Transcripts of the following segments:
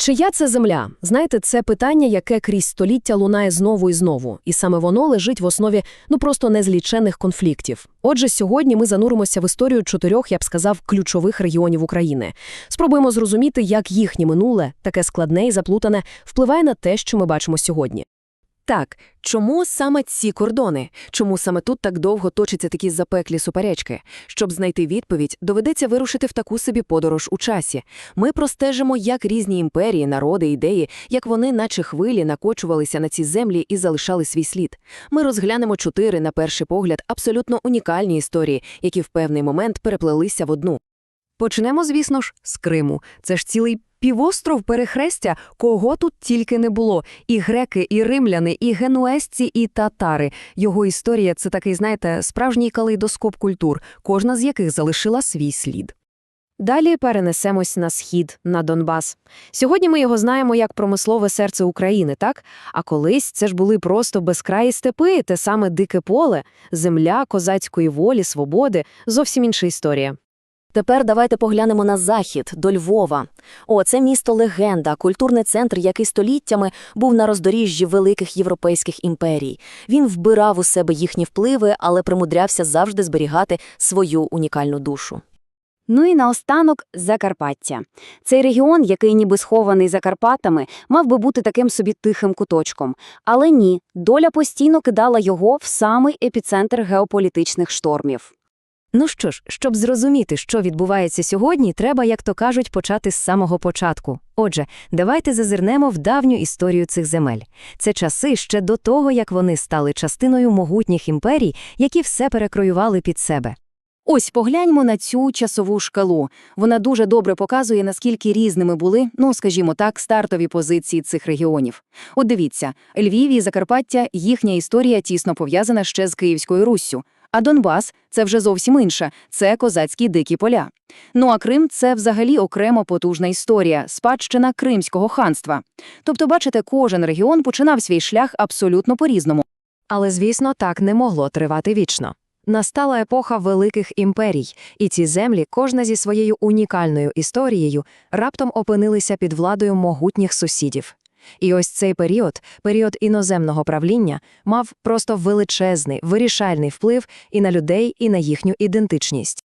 Чия це земля? Знаєте, це питання, яке крізь століття лунає знову і знову, і саме воно лежить в основі ну просто незліченних конфліктів. Отже, сьогодні ми зануримося в історію чотирьох, я б сказав, ключових регіонів України. Спробуємо зрозуміти, як їхнє минуле, таке складне і заплутане, впливає на те, що ми бачимо сьогодні. Так, чому саме ці кордони? Чому саме тут так довго точаться такі запеклі суперечки? Щоб знайти відповідь, доведеться вирушити в таку собі подорож у часі. Ми простежимо, як різні імперії, народи, ідеї, як вони, наче хвилі, накочувалися на ці землі і залишали свій слід. Ми розглянемо чотири, на перший погляд, абсолютно унікальні історії, які в певний момент переплелися в одну. Почнемо, звісно ж, з Криму. Це ж цілий півостров перехрестя, кого тут тільки не було. І греки, і римляни, і генуезці, і татари. Його історія – це такий, знаєте, справжній калейдоскоп культур, кожна з яких залишила свій слід. Далі перенесемось на схід, на Донбас. Сьогодні ми його знаємо як промислове серце України, так? А колись це ж були просто безкраї степи, те саме дике поле, земля козацької волі, свободи, зовсім інша історія. Тепер давайте поглянемо на захід, до Львова. О, це місто легенда, культурний центр, який століттями був на роздоріжжі великих європейських імперій. Він вбирав у себе їхні впливи, але примудрявся завжди зберігати свою унікальну душу. Ну і наостанок Закарпаття. Цей регіон, який ніби схований за Карпатами, мав би бути таким собі тихим куточком. Але ні, доля постійно кидала його в самий епіцентр геополітичних штормів. Ну що ж, щоб зрозуміти, що відбувається сьогодні, треба, як то кажуть, почати з самого початку. Отже, давайте зазирнемо в давню історію цих земель. Це часи ще до того, як вони стали частиною могутніх імперій, які все перекроювали під себе. Ось погляньмо на цю часову шкалу. Вона дуже добре показує, наскільки різними були, ну скажімо так, стартові позиції цих регіонів. От дивіться, Львів і Закарпаття, їхня історія тісно пов'язана ще з Київською Руссю. А Донбас це вже зовсім інше, це козацькі дикі поля. Ну а Крим це взагалі окремо потужна історія, спадщина Кримського ханства. Тобто, бачите, кожен регіон починав свій шлях абсолютно по-різному. Але, звісно, так не могло тривати вічно. Настала епоха великих імперій, і ці землі, кожна зі своєю унікальною історією, раптом опинилися під владою могутніх сусідів. І ось цей період, період іноземного правління, мав просто величезний, вирішальний вплив і на людей, і на їхню ідентичність.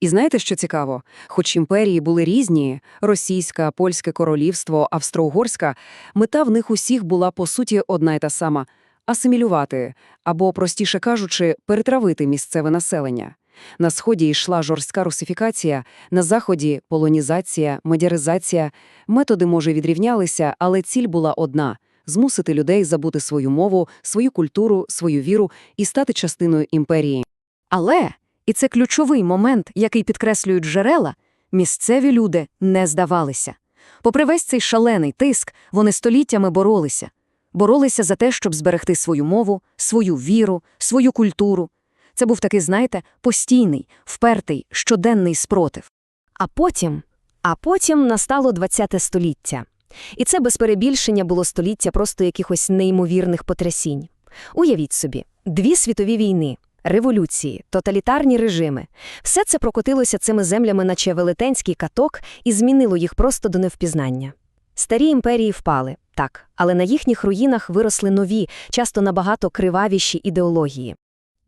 І знаєте, що цікаво? Хоч імперії були різні – російська, польське королівство, австро-угорська, мета в них усіх була, по суті, одна й та сама – асимілювати, або, простіше кажучи, перетравити місцеве населення. На Сході йшла жорстка русифікація, на Заході – полонізація, модернізація. Методи, може, відрівнялися, але ціль була одна – змусити людей забути свою мову, свою культуру, свою віру і стати частиною імперії. Але, і це ключовий момент, який підкреслюють джерела, місцеві люди не здавалися. Попри весь цей шалений тиск, вони століттями боролися. Боролися за те, щоб зберегти свою мову, свою віру, свою культуру. Це був такий, знаєте, постійний, впертий, щоденний спротив. А потім, а потім настало ХХ століття. І це без перебільшення було століття просто якихось неймовірних потрясінь. Уявіть собі, дві світові війни, революції, тоталітарні режими. Все це прокотилося цими землями, наче велетенський каток, і змінило їх просто до невпізнання. Старі імперії впали, так, але на їхніх руїнах виросли нові, часто набагато кривавіші ідеології.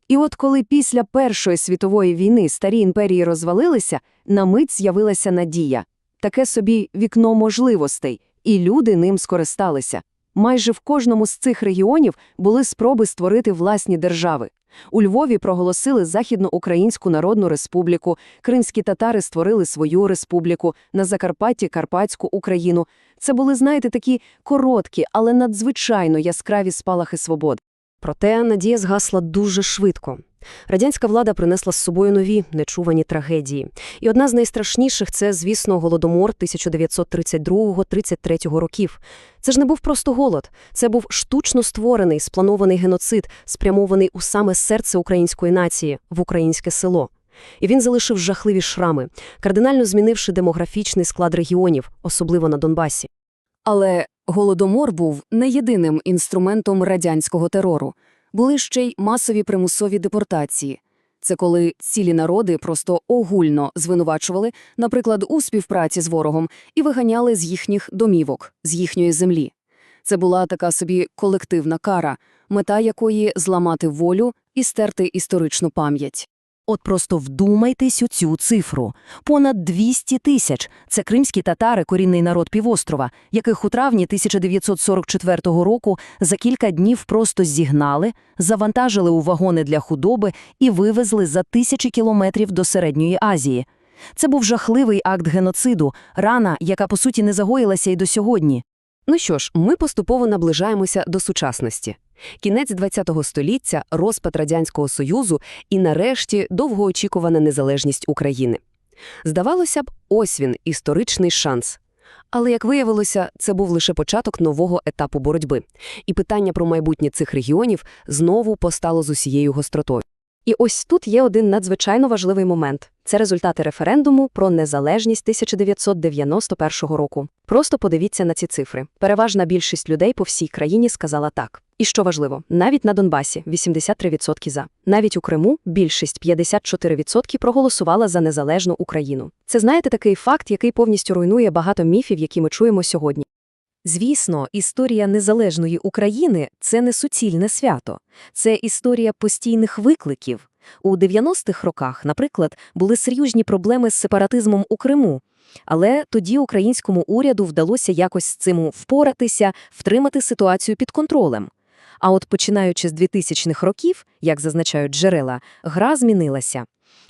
І от коли після Першої світової війни старі імперії розвалилися, на мить з'явилася надія. Таке собі вікно можливостей, і люди ним скористалися. Майже в кожному з цих регіонів були спроби створити власні держави. У Львові проголосили Західноукраїнську Народну Республіку, кримські татари створили свою республіку, на Закарпатті – Карпатську Україну. Це були, знаєте, такі короткі, але надзвичайно яскраві спалахи свобод. Проте надія згасла дуже швидко. Радянська влада принесла з собою нові нечувані трагедії. І одна з найстрашніших – це, звісно, Голодомор 1932-33 років. Це ж не був просто голод. Це був штучно створений, спланований геноцид, спрямований у саме серце української нації, в українське село. І він залишив жахливі шрами, кардинально змінивши демографічний склад регіонів, особливо на Донбасі. Але Голодомор був не єдиним інструментом радянського терору. Були ще й масові примусові депортації. Це коли цілі народи просто огульно звинувачували, наприклад, у співпраці з ворогом, і виганяли з їхніх домівок, з їхньої землі. Це була така собі колективна кара, мета якої зламати волю і стерти історичну пам'ять. От просто вдумайтесь у цю цифру. Понад 200 тисяч – це кримські татари, корінний народ півострова, яких у травні 1944 року за кілька днів просто зігнали, завантажили у вагони для худоби і вивезли за тисячі кілометрів до Середньої Азії. Це був жахливий акт геноциду, рана, яка по суті не загоїлася й до сьогодні. Ну що ж, ми поступово наближаємося до сучасності. Кінець ХХ століття, розпад Радянського Союзу і, нарешті, довгоочікувана незалежність України. Здавалося б, ось він, історичний шанс. Але, як виявилося, це був лише початок нового етапу боротьби. І питання про майбутнє цих регіонів знову постало з усією гостротою. І ось тут є один надзвичайно важливий момент. Це результати референдуму про незалежність 1991 року. Просто подивіться на ці цифри. Переважна більшість людей по всій країні сказала так. І що важливо, навіть на Донбасі 83% за. Навіть у Криму більшість 54% проголосувала за незалежну Україну. Це, знаєте, такий факт, який повністю руйнує багато міфів, які ми чуємо сьогодні. Звісно, історія незалежної України – це не суцільне свято. Це історія постійних викликів. У 90-х роках, наприклад, були серйозні проблеми з сепаратизмом у Криму. Але тоді українському уряду вдалося якось з цим впоратися, втримати ситуацію під контролем. А от починаючи з 2000-х років, як зазначають джерела, гра змінилася.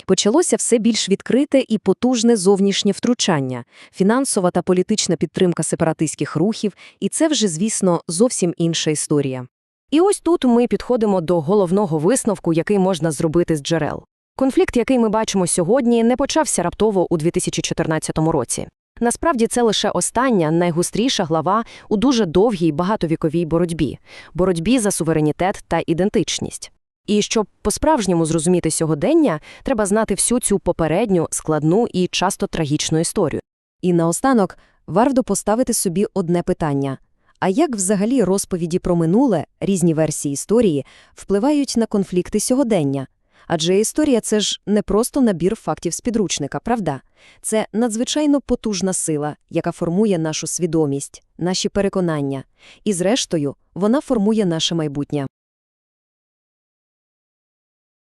Почалося все більш відкрите і потужне зовнішнє втручання, фінансова та політична підтримка сепаратистських рухів, і це вже, звісно, зовсім інша історія. І ось тут ми підходимо до головного висновку, який можна зробити з джерел. Конфлікт, який ми бачимо сьогодні, не почався раптово у 2014 році. Насправді це лише остання, найгустріша глава у дуже довгій багатовіковій боротьбі – боротьбі за суверенітет та ідентичність. І щоб по-справжньому зрозуміти сьогодення, треба знати всю цю попередню, складну і часто трагічну історію. І наостанок варто поставити собі одне питання. А як взагалі розповіді про минуле, різні версії історії, впливають на конфлікти сьогодення? Адже історія – це ж не просто набір фактів з підручника, правда? Це надзвичайно потужна сила, яка формує нашу свідомість, наші переконання. І зрештою, вона формує наше майбутнє.